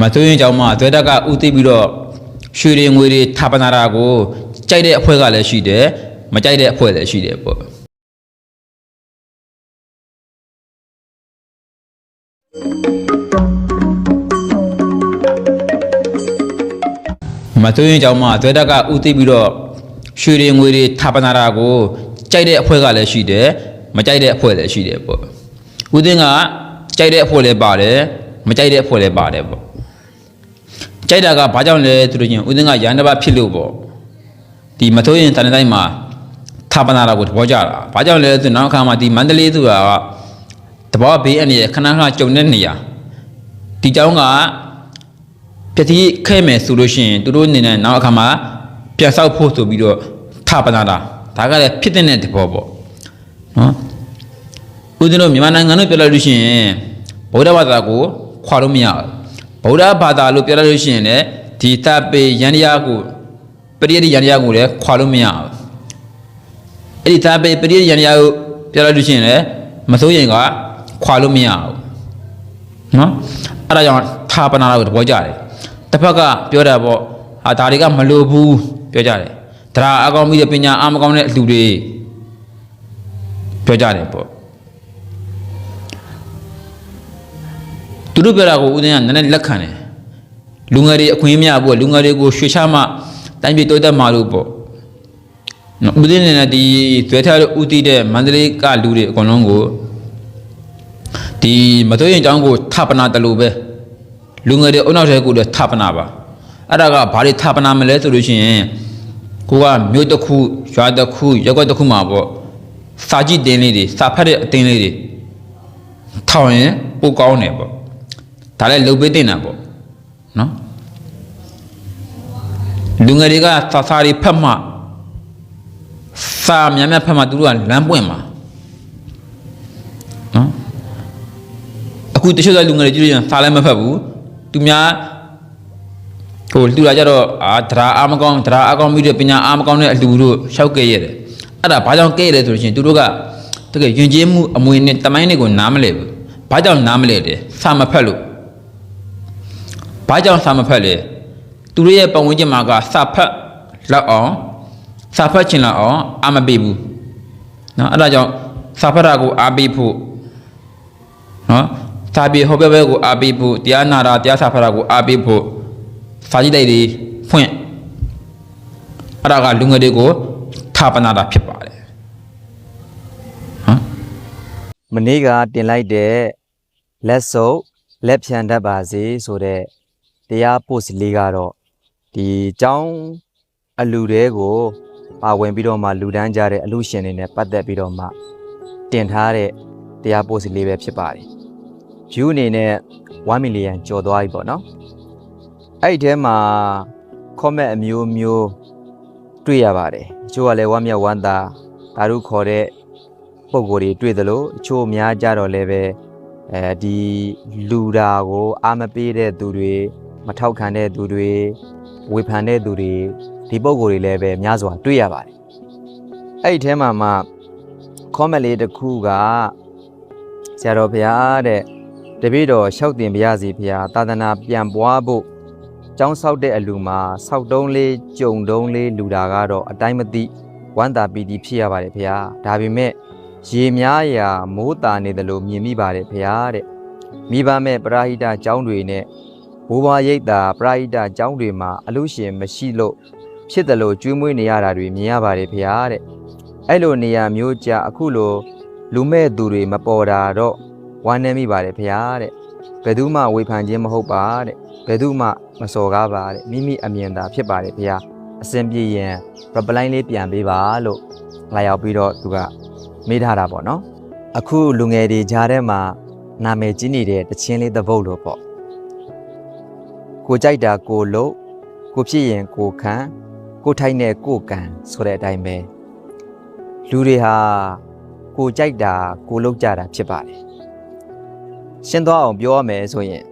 မသွေးရင်ကြောင့်မှသွေးတက်ကဥသိပြီးတော့ရွှေတွေငွေတွေထပ်ပနာတာကိုကြိုက်တဲ့အဖွဲ့ကလည်းရှိတယ်မကြိုက်တဲ့အဖွဲ့လည်းရှိတယ်ပေါ့မသွေးရင်ကြောင့်မှသွေးတက်ကဥသိပြီးတော့ရွှေတွေငွေတွေထပ်ပနာတာကိုကြိုက်တဲ့အဖွဲ့ကလည်းရှိတယ်မကြိုက်တဲ့အဖွဲ့လည်းရှိတယ်ပေါ့ဥသိန်းကကြိုက်တဲ့အဖွဲ့လည်းပါတယ်မကြိုက်တဲ့အဖွဲ့လည်းပါတယ်ပေါ့ ကြိုက်တာကဘာကြောင့်လဲသူတို့ချင်းဥသိန်းကရန်တဘဖြစ်လို့ပေါ့ဒီမသွေးရင်တန်တဲ့တိုင်းမှာထပ်ပနာတာကိုသဘောကျတာဘာကြောင့်လဲဆိုနောက်အခါမှာဒီမန္တလေးဆိုတာကတဘောဘေးအနေနဲ့ခဏခဏကြုံတဲ့နေရာဒီเจ้าက ပတိခဲမယ်ဆိုလို့ရှိရင်သူတို့အနေနဲ့နောက်အခါမှာပြန်ဆောက်ဖို့ဆိုပြီးတော့ထပနာတာဒါကလည်းဖြစ်တဲ့တဲ့ဘောပေါ့နော်ဦးဇင်းတို့မြန်မာနိုင်ငံလို့ပြောလိုက်လို့ရှိရင်ဗုဒ္ဓဘာသာကိုခွာလို့မရဘူး ဗုဒ္ဓဘာသာလို့ပြောလိုက်လို့ရှိရင်လည်းဒီတပေယန္တရားကိုပရိယတိယန္တရားကိုလည်းခွာလို့မရဘူးအဲ့ဒီတပေပရိယတိယန္တရားကိုပြောလိုက်လို့ရှိရင်လည်းမစိုးရင်ကခွာလို့မရဘူးနော်အဲ့ဒါကြောင့်ထာပနာတာကိုသဘောကျတယ်တစ်ဖက်ကပြောတာပေါ့ဟာဒါတွေကမလိုဘူးပြောကြတယ်ဒါအကောင်ပြီးတဲ့ပညာအမကောင်းတဲ့အလူတွေပြောကြတယ်ပေါ့ သူတို့ပြောတာကိုဦးသိန်းကနည်းနည်းလက်ခံတယ်လူငယ်တွေအခွင့်အရေးများပေါ့လူငယ်တွေကိုရွှေချမှတိုင်းပြည်တိုးတက်မှာလို့ပေါ့နော်ဦးသိန်းနဲ့ဒီသွဲထားလို့ဦးတည်တဲ့မန္တလေးကလူတွေအကုန်လုံးကိုဒီမသွေးရင်အကြောင်းကိုထပ်ပနာတယ်လို့ပဲလူငယ်တွေအုံနောက်ထဲကိုလည်းထပ်ပနာပါအဲ့ဒါကဘာတွေထပ်ပနာမလဲဆိုလို့ရှိရင်ကိုကမြို့တစ်ခုရွာတစ်ခုရပ်ကွက်တစ်ခုမှာပေါ့စာကြည့်တင်းလေးတွေစာဖတ်တဲ့အတင်းလေးတွေထောင်ရင်ပိုကောင်းတယ်ပေါ့ ဒါလည်းလုပ်ပေးတင်တာပေါ့နော်လူငယ်တွေကစာစာတွေဖတ်မှစာများများဖတ်မှသူတို့ကလမ်းပွင့်မှာနော်အခုတချို့သောလူငယ်တွေကြည့်လို့ရင်စာလည်းမဖတ်ဘူးသူများဟိုလူလာကြတော့အာဒရာအာမကောင်းဒရာအကောင်းပြီးတဲ့ပညာအာမကောင်းတဲ့အလူတို့ရှောက်ကဲရတယ်အဲ့ဒါဘာကြောင့်ကဲရတယ်ဆိုလို့ရှိရင်သူတို့ကတကယ်ယဉ်ကျေးမှုအမွေနဲ့တမိုင်းတွေကိုနားမလဲဘူးဘာကြောင့်နားမလဲတဲ့စာမဖတ်လို့ ဘာကြောင့်စာမဖတ်လဲသူတို့ရဲ့ပတ်ဝန်းကျင်မှာကစာဖတ်လောက်အောင်စာဖတ်ချင်လောက်အောင်အာမပေးဘူးနော်အဲ့ဒါကြောင့်စာဖတ်တာကိုအားပေးဖို့နော်စာပေဟောပြောပွဲကိုအားပေးဖို့တရားနာတာတရားစာဖတ်တာကိုအားပေးဖို့စာကြည့်တိုက်တွေဖွင့်အဲ့ဒါကလူငယ်တွေကိုထာပနာတာဖြစ်ပါတယ်ဟမ်မနေ့ကတင်လိုက်တဲ့လက်စုပ်လက်ဖြန်တတ်ပါစေဆိုတဲ့ တရားပို့စလေးကတော့ဒီเจ้าအလူတွေကိုပါဝင်ပြီးတော့မှလူဒန်းကြတဲ့အလူရှင်တွေနဲ့ပတ်သက်ပြီးတော့မှတင်ထားတဲ့တရားပို့စလေးပဲဖြစ်ပါတယ်။ view အနေနဲ့1 million ကျော်သွားပြီပေါ့နော်။အဲ့ဒီထဲမှာ comment အမျိုးမျိုးတွေ့ရပါတယ်။အချို့ကလည်းဝမ်းမြောက်ဝမ်းသာဒါတို့ခေါ်တဲ့ ပုံကိုယ်တွေတွေ့သလိုအချို့အများကြတော့လည်းပဲအဲဒီလူတာကိုအာမပေးတဲ့သူတွေ မထောက်ခံတဲ့သူတွေဝေဖန်တဲ့သူတွေဒီပုံကိုယ်တွေလည်းပဲများစွာတွေ့ရပါတယ်အဲ့ဒီထဲမှာမှ comment လေးတစ်ခုကဆရာတော်ဘုရားတဲ့တပည့်တော်လျှောက်တင်ပါရစီဘုရားသာသနာပြန်ပွားဖို့ကျောင်းဆောက်တဲ့အလူမှာဆောက်တုံးလေးကြုံတုံးလေးလူတာကတော့အတိုင်းမသိဝမ်းသာပီတိဖြစ်ရပါတယ်ဘုရားဒါပေမဲ့ရေများရာမိုးတာနေတယ်လို့မြင်မိပါတယ်ဖရားတဲ့မိဘမဲ့ပရာဟိတကျောင်းတွေနဲ့ ဘိုးဘွားရိပ်သာပရာဟိတကျောင်းတွေမှာအလို့ရှင်မရှိလို့ဖြစ်တယ်လို့ကျွေးမွေးနေရတာတွေမြင်ရပါတယ်ဖရားတဲ့အဲ့လိုနေရာမျိုးကြအခုလိုလူမဲ့သူတွေမပေါ်တာတော့ဝမ်းနည်းမိပါတယ်ဖရားတဲ့ဘယ်သူမှဝေဖန်ခြင်းမဟုတ်ပါတဲ့ဘယ်သူမှမစော်ကားပါတဲ့မိမိအမြင်သာဖြစ်ပါတယ်ဖရားအစဉ်ပြေရင် reply လေးပြန်ပေးပါလို့လာရောက်ပြီးတော့သူကမေးထားတာပေါ့နော်အခုလူငယ်တွေကြားထဲမှာနာမည်ကြီးနေတဲ့တချင်းလေးတစ်ပုတ်လို့ပေါ့ ကိုကြိုက်တာကိုလို့ကိုဖြစ်ရင်ကိုခံကိုထိုက်တဲ့ကိုကံဆိုတဲ့အတိုင်းပဲလူတွေဟာကိုကြိုက်တာကိုလုပ်ကြတာဖြစ်ပါတယ်ရှင်းသွားအောင်ပြောရမယ်ဆိုရင်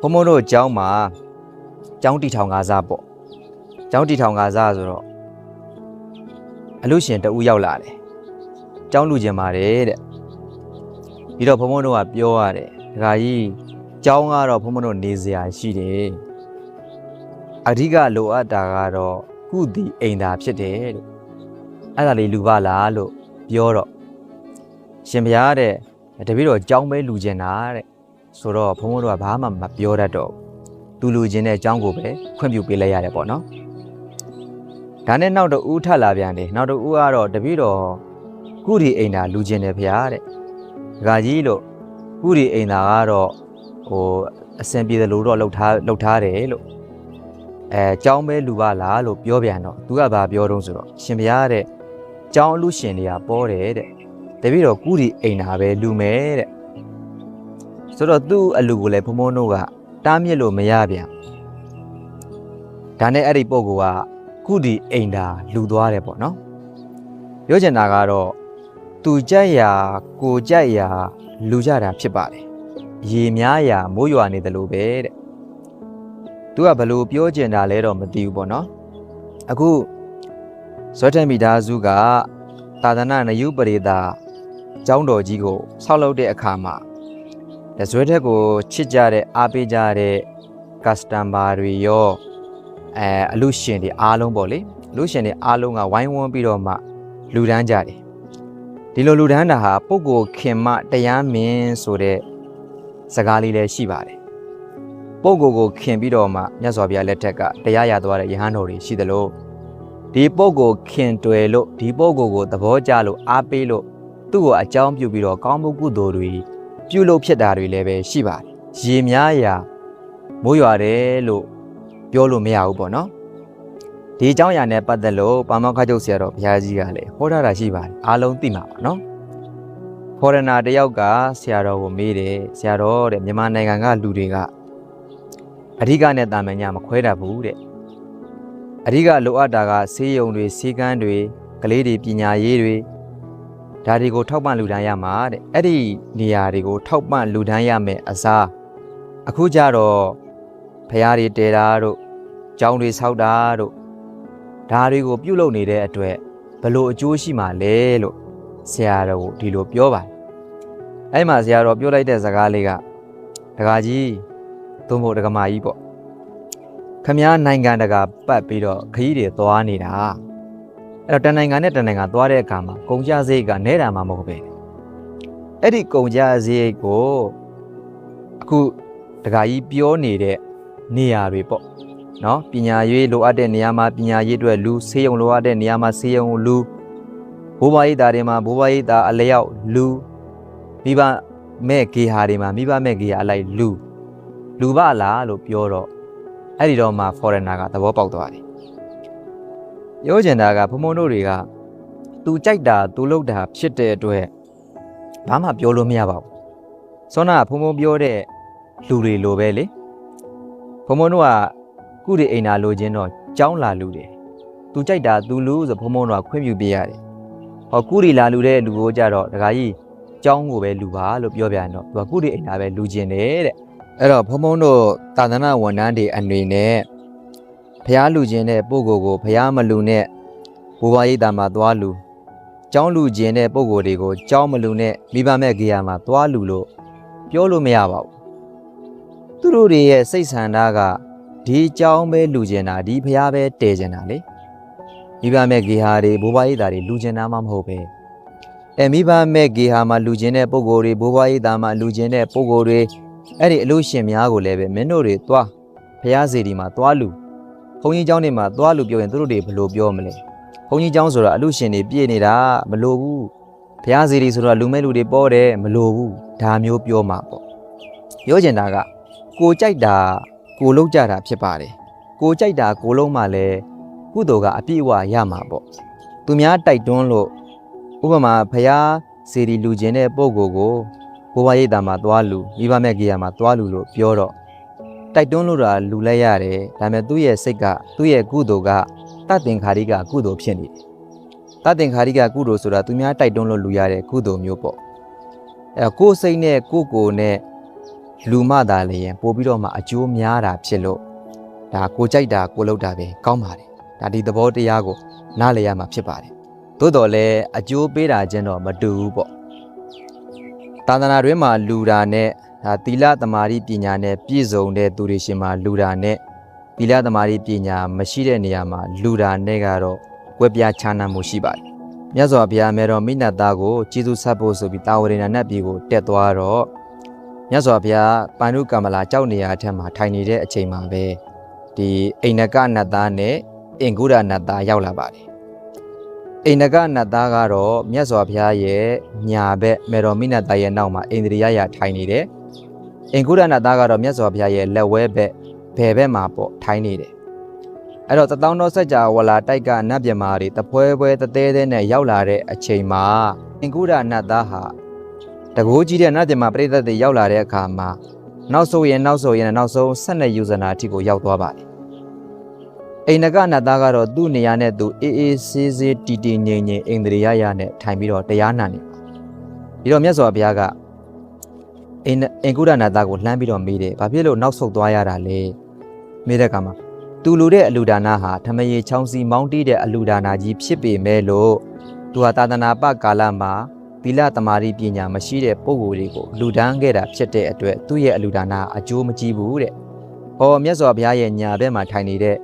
ဘုံဘုံတို့အကြောင်းမှာအကြောင်းတီထောင်ကားစားပေါ့အကြောင်းတီထောင်ကားစားဆိုတော့အလို့ရှင်တူရောက်လာတယ်အကြောင်းလူကျင်ပါတယ်တဲ့ပြီးတော့ဘုံဘုံတို့ကပြောရတယ်ဒကာကြီး ကျောင်းကတော့ဘုံဘုံတို့နေစရာရှိတယ်အဓိကလိုအပ်တာကတော့ကုတီအိမ်သာဖြစ်တယ်လို့အဲ့ဒါလေးလူပါလားလို့ပြောတော့ရှင်ဘုရားတဲ့တပည့်တော်ကျောင်းပဲလူကျင်တာတဲ့ဆိုတော့ဘုံဘုံတို့ကဘာမှမပြောတတ်တော့ဘူးသူလူကျင်တဲ့ကျောင်းကိုပဲခွင့်ပြုပေးလိုက်ရတယ်ပေါ့နော်ဒါနဲ့နောက်တော့ဦးထပ်လာပြန်တယ်နောက်တော့ဦးကတော့တပည့်တော်ကုတီအိမ်သာလူကျင်တယ်ဘုရားတဲ့ဒကာကြီးလို့ကုတီအိမ်သာကတော့ ဟိုအစင်ပြေတယ်လို့တော့လှုပ်ထားလှုပ်ထားတယ်လို့အဲចောင်းပဲလူပါလားလို့ပြောပြန်တော့သူကဘာပြောတော့ဆိုတော့ရှင်ဘုရားတဲ့ចောင်းအလူရှင်တွေကပေါ်တယ်တဲ့တပည့်တော်ကုတီအိမ်နာပဲလူမယ်တဲ့ဆိုတော့သူ့အလူကိုလည်းဘုံဘုံတို့ကတားမြစ်လို့မရပြန်ဒါနဲ့အဲ့ဒီပုံကကုတီအိမ်တာလူသွားတယ်ပေါ့နော်ပြောချင်တာကတော့သူကြက်ရာကိုကြက်ရာလူကြတာဖြစ်ပါတယ် ရေများရာမိုးရွာနေတယ်လို့ပဲတဲ့သူကဘလို့ပြောကျင်တာလဲတော့မသိဘူးပေါ့နော်အခုဇွဲထက်မိသားစုကသာသနာနယုပရိသာကျောင်းတော်ကြီးကိုဆောက်လုပ်တဲ့အခါမှာဒါဇွဲထက်ကိုချစ်ကြတဲ့အားပေးကြတဲ့ customer တွေရောအဲအလူရှင်တွေအားလုံးပေါ့လေအလူရှင်တွေအားလုံးကဝိုင်းဝန်းပြီးတော့မှလူဒန်းကြတယ်ဒီလိုလူဒန်းတာဟာပုဂ္ဂိုလ်ခင်မတရားမင်းဆိုတဲ့ စကားလေးလည်းရှိပါတယ်။ပုဂ္ဂိုလ်ကိုခင်ပြီးတော့မှမြတ်စွာဘုရားလက်ထက်ကတရားရသွားတဲ့ယဟန်တော်တွေရှိသလိုဒီပုဂ္ဂိုလ်ခင်တွယ်လို့ဒီပုဂ္ဂိုလ်ကိုသဘောကျလို့အားပေးလို့သူ့ကိုအကြောင်းပြုပြီးတော့ကောင်းမှုကုသိုလ်တွေပြုလို့ဖြစ်တာတွေလည်းပဲရှိပါတယ်။ရေများရာမိုးရွာတယ်လို့ပြောလို့မရဘူးပေါ့နော်။ဒီအကြောင်းအရာနဲ့ပတ်သက်လို့ပါမောက္ခချုပ်ဆရာတော်ဘုရားကြီးကလည်းဟောထားတာရှိပါတယ်။အားလုံးသိမှာပါနော်။ ဖော်ရနာတယောက်ကဆရာတော်ကိုမေးတယ်ဆရာတော်တဲ့မြန်မာနိုင်ငံကလူတွေကအဓိကနဲ့တာမန်ညာမခွဲတတ်ဘူးတဲ့အဓိကလိုအပ်တာကဆေးရုံတွေဆေးကမ်းတွေကလေးတွေပညာရေးတွေဒါတွေကိုထောက်ပံ့လူဒန်းရမှာတဲ့အဲ့ဒီနေရာတွေကိုထောက်ပံ့လူဒန်းရမယ်အစားအခုကြတော့ဖះတွေတဲတာတို့ကျောင်းတွေဆောက်တာတို့ဒါတွေကိုပြုလုပ်နေတဲ့အတွက်ဘယ်လို့အကျိုးရှိမှာလဲလို့ ဆရာတော်ကိုဒီလိုပြောပါတယ်အဲ့မှာဆရာတော်ပြောလိုက်တဲ့စကားလေးကဒကာကြီးသို့မဟုတ်ဒကမာကြီးပေါ့ခမားနိုင်ငံတကာပတ်ပြီးတော့ခရီးတွေသွားနေတာအဲ့တော့တန်နိုင်ငံနဲ့တန်နိုင်ငံသွားတဲ့အခါမှာကုန်ကြစရိတ်ကနဲတာမှမဟုတ်ပဲအဲ့ဒီကုန်ကြစရိတ်ကိုအခုဒကာကြီးပြောနေတဲ့နေရာတွေပေါ့နော်ပညာရေးလိုအပ်တဲ့နေရာမှာပညာရေးအတွက်လူဆေးရုံလိုအပ်တဲ့နေရာမှာဆေးရုံလူ ဘိုးဘွားရိပ်သားတွေမှာဘိုးဘွားရိပ်သားအလျောက်လူမိဘမဲ့ဂေဟာတွေမှာမိဘမဲ့ဂေဟာအလိုက်လူလူပါလားလို့ပြောတော့အဲ့ဒီတော့မှ foreigner ကသဘောပေါက်သွားတယ်ပြောချင်တာကဘုံဘုံတို့တွေကသူကြိုက်တာသူလုပ်တာဖြစ်တဲ့အတွက်ဘာမှပြောလို့မရပါဘူးစောနာဘုံဘုံပြောတဲ့လူတွေလိုပဲလေဘုံဘုံတို့ကကုရီအိမ်နာလိုချင်တော့ကြောင်းလာလူတယ်သူကြိုက်တာသူလူဆိုဘုံဘုံတို့ကခွင့်ပြုပေးရတယ် ဟောကုရီလာလူတဲ့လူကိုကြတော့ဒကာကြီးကြောင်းကိုပဲလူပါလို့ပြောပြန်တော့သူကကုရီအိမ်သားပဲလူကျင်တယ်တဲ့အဲ့တော့ဘုံဘုံတို့သာသနာဝန်ထမ်းတွေအနေနဲ့ဖျားလူကျင်တဲ့ပုဂ္ဂိုလ်ကိုဖျားမလူနဲ့ဘူဝါရိတ်တာမှာသွားလူကြောင်းလူကျင်တဲ့ပုံကိုယ်တွေကိုကြောင်းမလူနဲ့မိဘမဲ့ကေယာမှာသွားလူလို့ပြောလို့မရပါဘူးသူတို့တွေရဲ့စိတ်ဆန္ဒကဒီကြောင်းပဲလူကျင်တာဒီဖျားပဲတည်ကျင်တာလေ မိဘမဲ့ဂေဟာတွေဘိုးဘွားရိပ်သားတွေလူကျင်တာမှမဟုတ်ပဲအဲမိဘမဲ့ဂေဟာမှာလူကျင်တဲ့ပုံကိုယ်တွေဘိုးဘွားရိပ်သားမှာလူကျင်တဲ့ပုံကိုယ်တွေအဲ့ဒီအလို့ရှင်များကိုလည်းပဲမင်းတို့တွေသွားဖះစီဒီမှာသွားလူဘုန်းကြီးเจ้าနေမှာသွားလူပြောရင်သူတို့တွေဘယ်လိုပြောမလဲဘုန်းကြီးเจ้าဆိုတာအလို့ရှင်တွေပြည့်နေတာမလိုဘူးဖះစီဒီဆိုတော့လူမဲ့လူတွေပေါ်တယ်မလိုဘူးဒါမျိုးပြောမှာပေါ့ပြောချင်တာကကိုကြိုက်တာကိုလုံးကြတာဖြစ်ပါတယ်ကိုကြိုက်တာကိုလုံးမှလည်း ကုသိုလ်ကအပြည့်အဝရမှာပေါ့သူများတိုက်တွန်းလို့ဥပမာဖျားစေဒီလူကျင်တဲ့ပုံကိုယ်ကိုဘိုးဘွားရိပ်တာမှာသွားလူမိဘမဲ့ကြီးရမှာသွားလူလို့ပြောတော့တိုက်တွန်းလို့တာလူလဲရတယ်ဒါပေမဲ့သူ့ရဲ့စိတ်ကသူ့ရဲ့ကုသိုလ်ကတတ်တင်္ခါရိကကုသိုလ်ဖြစ်နေတယ်တတ်တင်္ခါရိကကုသိုလ်ဆိုတာသူများတိုက်တွန်းလို့လူရတဲ့ကုသိုလ်မျိုးပေါ့အဲကိုယ်စိတ်နဲ့ကိုယ်ကိုယ်နဲ့လူမှသာလျင်ပို့ပြီးတော့မှအကျိုးများတာဖြစ်လို့ဒါကိုကြိုက်တာကိုလုပ်တာပဲကောင်းပါတယ် ဒါဒီသဘောတရားကိုနားလည်ရမှာဖြစ်ပါတယ်။သို့တော်လည်းအကျိုးပေးတာချင်းတော့မတူဘူးပေါ့။သာသနာတွင်မှာလူတာနဲ့ဒါသီလသမာဓိပညာနဲ့ပြည့်စုံတဲ့သူတွေရှင်မှာလူတာနဲ့သီလသမာဓိပညာမရှိတဲ့နေရာမှာလူတာနဲ့ကတော့ဝက်ပြားခြားနာမှုရှိပါတယ်မြတ်စွာဘုရားမေတော်မိနတ်သားကိုကျေးဇူးဆက်ဖို့ဆိုပြီးတာဝရဏနတ်ပြည်ကိုတက်သွားတော့မြတ်စွာဘုရားပန္နုကမ္မလာကြောက်နေရာအထက်မှာထိုင်နေတဲ့အချိန်မှာပဲဒီအိန္ဒကနတ်သားနဲ့ အင်္ဂုရနတ်သားရောက်လာပါတယ်အိန္ဒကနတ်သားကတော့မြတ်စွာဘုရားရဲ့ညာဘက်မေတော်မိနတ်သားရဲ့နောက်မှာအိန္ဒြိယရထိုင်နေတယ်အင်္ဂုရနတ်သားကတော့မြတ်စွာဘုရားရဲ့လက်ဝဲဘက်ဘယ်ဘက်မှာပေါ့ထိုင်နေတယ်အဲ့တော့တသောင်းတော်စัจ java ဝလာတိုက်ကနတ်မြမာတွေတပွဲပွဲတသေးသေးနဲ့ရောက်လာတဲ့အချိန်မှာအင်္ဂုရနတ်သားဟာတကိုးကြီးတဲ့နတ်မြမာပရိသတ်တွေရောက်လာတဲ့အခါမှာနောက်ဆုံးရင်နောက်ဆုံးရင်နောက်ဆုံး12ယူဇနာအထိကိုရောက်သွားပါတယ် အိန္ဒကနတ်သားကတော့သူ့နေရာနဲ့သူအေးအေးဆေးဆေးတီတီငြိမ်ငြိမ်အိန္ဒြိယရနဲ့ထိုင်ပြီးတော့တရားနာနေပါတယ်ဒီတော့မြတ်စွာဘုရားကအင်အင်္ဂုရနတ်သားကိုလှမ်းပြီးတော့မေးတယ်ဘာဖြစ်လို့နောက်ဆုတ်သွားရတာလဲမေးတဲ့အခါမှာသူလူတဲ့အလူဒါနာဟာထမရေချောင်းစီမောင်းတီးတဲ့အလူဒါနာကြီးဖြစ်ပေမဲ့လို့သူဟာသာသနာပကာလမှာသီလသမာဓိပညာမရှိတဲ့ပုဂ္ဂိုလ်တွေကိုလူဒန်းခဲ့တာဖြစ်တဲ့အတွက်သူ့ရဲ့အလူဒါနာအကျိုးမကြီးဘူးတဲ့။ဟောမြတ်စွာဘုရားရဲ့ညာဘက်မှာထိုင်နေတဲ့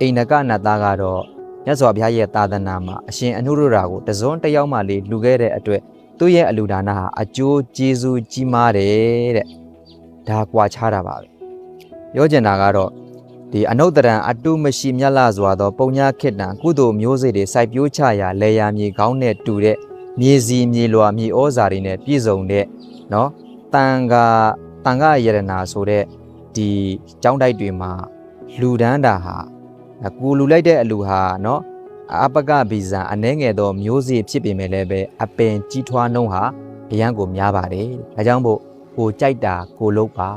အိန္ဒကနတ်သားကတော့မြတ်စွာဘုရားရဲ့သာသနာမှာအရှင်အနုရုဒ္ဓကိုတစွန်းတစ်ယောက်မှလေးလူခဲ့တဲ့အတွက်သူ့ရဲ့အလူဒါနာဟာအကျိုးကျေးဇူးကြီးမားတယ်တဲ့။ဒါကွာခြားတာပါပဲ။ပြောချင်တာကတော့ ဒီအနုတ္တရံအတုမရှိမြတ်လာစွာသောပုံညာခိတ္တံကုသိုလ်မျိုးစေ့တွေစိုက်ပျိုးချရာလေယာမြေကောင်းနဲ့တူတဲ့မြေစီမြေလွာမြေဩဇာတွေနဲ့ပြည့်စုံတဲ့เนาะတန်ခါတန်ခါယရနာဆိုတဲ့ဒီကျောင်းတိုက်တွေမှာလူဒန်းတာဟာ ကိုလူလိုက်တဲ့အလူဟာနော်အပကဗီဇာအနှဲငယ်သောမျိုးစေ့ဖြစ်ပေမဲ့လည်းပဲအပင်ကြီးထွားနှုန်းဟာအရန်ကိုများပါတယ်။ဒါကြောင့်မို့ကိုကြိုက်တာကိုလုပ်ပါ